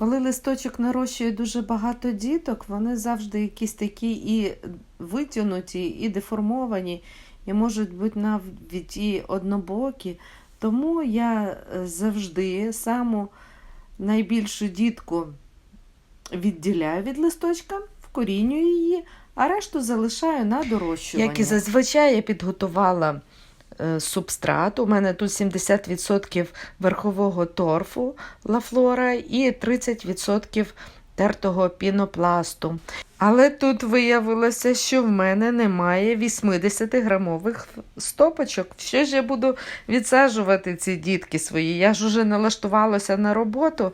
Коли листочок нарощує дуже багато діток, вони завжди якісь такі і витягнуті, і деформовані, і можуть бути навіть і однобокі. Тому я е, завжди саму найбільшу дітку відділяю від листочка, вкорінюю її, а решту залишаю на дорощування. Як і зазвичай я підготувала субстрат. У мене тут 70% верхового торфу лафлора і 30% тертого пінопласту. Але тут виявилося, що в мене немає 80-грамових стопочок. Що ж я буду відсаджувати ці дітки свої? Я ж уже налаштувалася на роботу,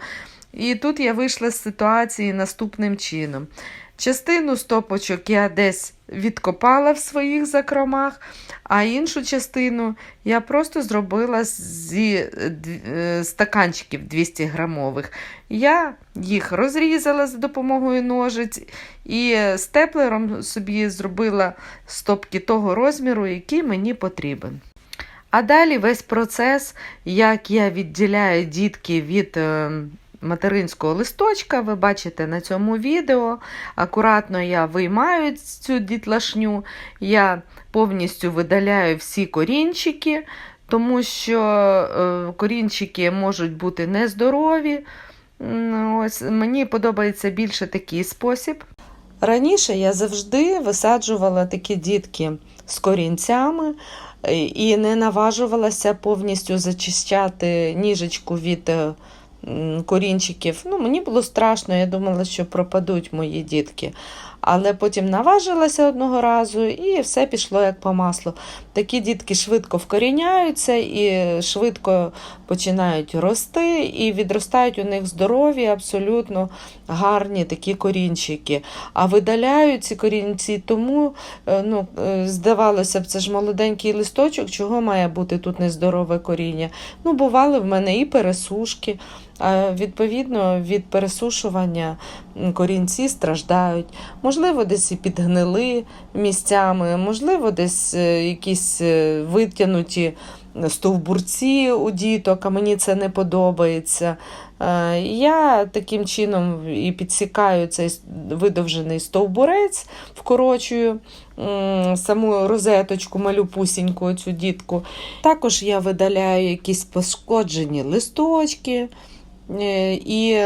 і тут я вийшла з ситуації наступним чином. Частину стопочок я десь відкопала в своїх закромах, а іншу частину я просто зробила зі е, стаканчиків 200 грамових. Я їх розрізала за допомогою ножиць і степлером собі зробила стопки того розміру, який мені потрібен. А далі весь процес, як я відділяю дітки від е, материнського листочка, ви бачите на цьому відео. Акуратно я виймаю цю дітлашню, я повністю видаляю всі корінчики, тому що е, корінчики можуть бути нездорові. Ось, мені подобається більше такий спосіб. Раніше я завжди висаджувала такі дітки з корінцями е, і не наважувалася повністю зачищати ніжечку від е, корінчиків. Ну, мені було страшно, я думала, що пропадуть мої дітки. Але потім наважилася одного разу і все пішло як по маслу. Такі дітки швидко вкоріняються і швидко починають рости, і відростають у них здорові, абсолютно гарні такі корінчики. А видаляють ці корінці, тому е, ну, е, здавалося б, це ж молоденький листочок, чого має бути тут нездорове коріння. Ну, бували в мене і пересушки. Відповідно, від пересушування корінці страждають. Можливо, десь і підгнили місцями, можливо, десь е, якісь е, витягнуті стовбурці у діток, а мені це не подобається. Е, Я таким чином і підсікаю цей видовжений стовбурець, вкорочую саму розеточку, малюпусіньку цю дітку. Також я видаляю якісь пошкоджені листочки і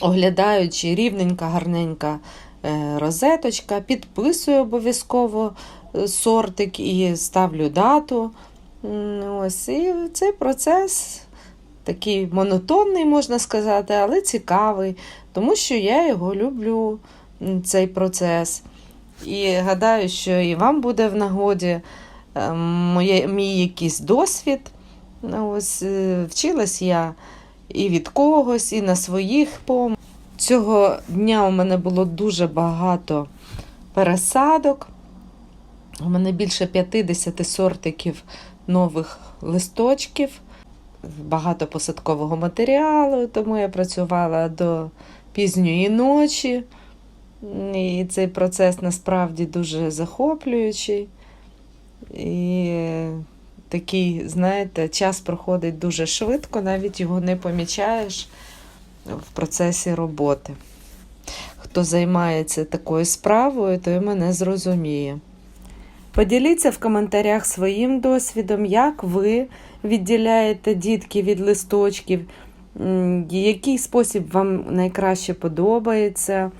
оглядаючи рівненька, гарненька е, розеточка, підписую обов'язково е, сортик і ставлю дату. Ось, і цей процес такий монотонний, можна сказати, але цікавий, тому що я його люблю, цей процес. І гадаю, що і вам буде в нагоді е, моє, мій якийсь досвід. Ось, е, вчилась я і від когось, і на своїх пом. Цього дня у мене було дуже багато пересадок. У мене більше 50 сортиків нових листочків, багато посадкового матеріалу, тому я працювала до пізньої ночі. І цей процес насправді дуже захоплюючий. І такий, знаєте, час проходить дуже швидко, навіть його не помічаєш в процесі роботи. Хто займається такою справою, той мене зрозуміє. Поділіться в коментарях своїм досвідом, як ви відділяєте дітки від листочків, який спосіб вам найкраще подобається.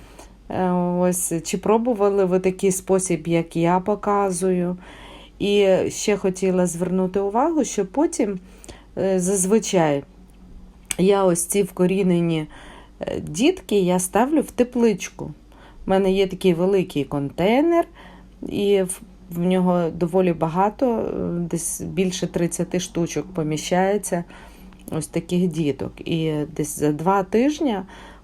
Е, Ось, чи пробували ви такий спосіб, як я показую. І ще хотіла звернути увагу, що потім е, зазвичай я ось ці вкорінені е, дітки я ставлю в тепличку. У мене є такий великий контейнер, і в, нього доволі багато, е, десь більше 30 штучок поміщається ось таких діток. І десь за два тижні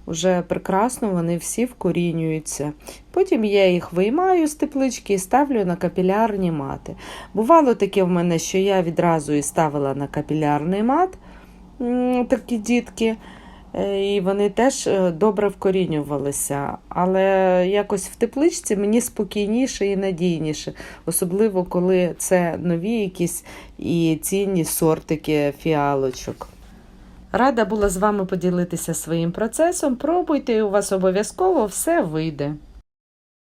вже прекрасно вони всі вкорінюються. Потім я їх виймаю з теплички і ставлю на капілярні мати. Бувало таке в мене, що я відразу і ставила на капілярний мат такі дітки, е, і вони теж е, добре вкорінювалися. Але якось в тепличці мені спокійніше і надійніше, особливо коли це нові якісь і цінні сортики фіалочок. Рада була з вами поділитися своїм процесом. Пробуйте, і у вас обов'язково все вийде.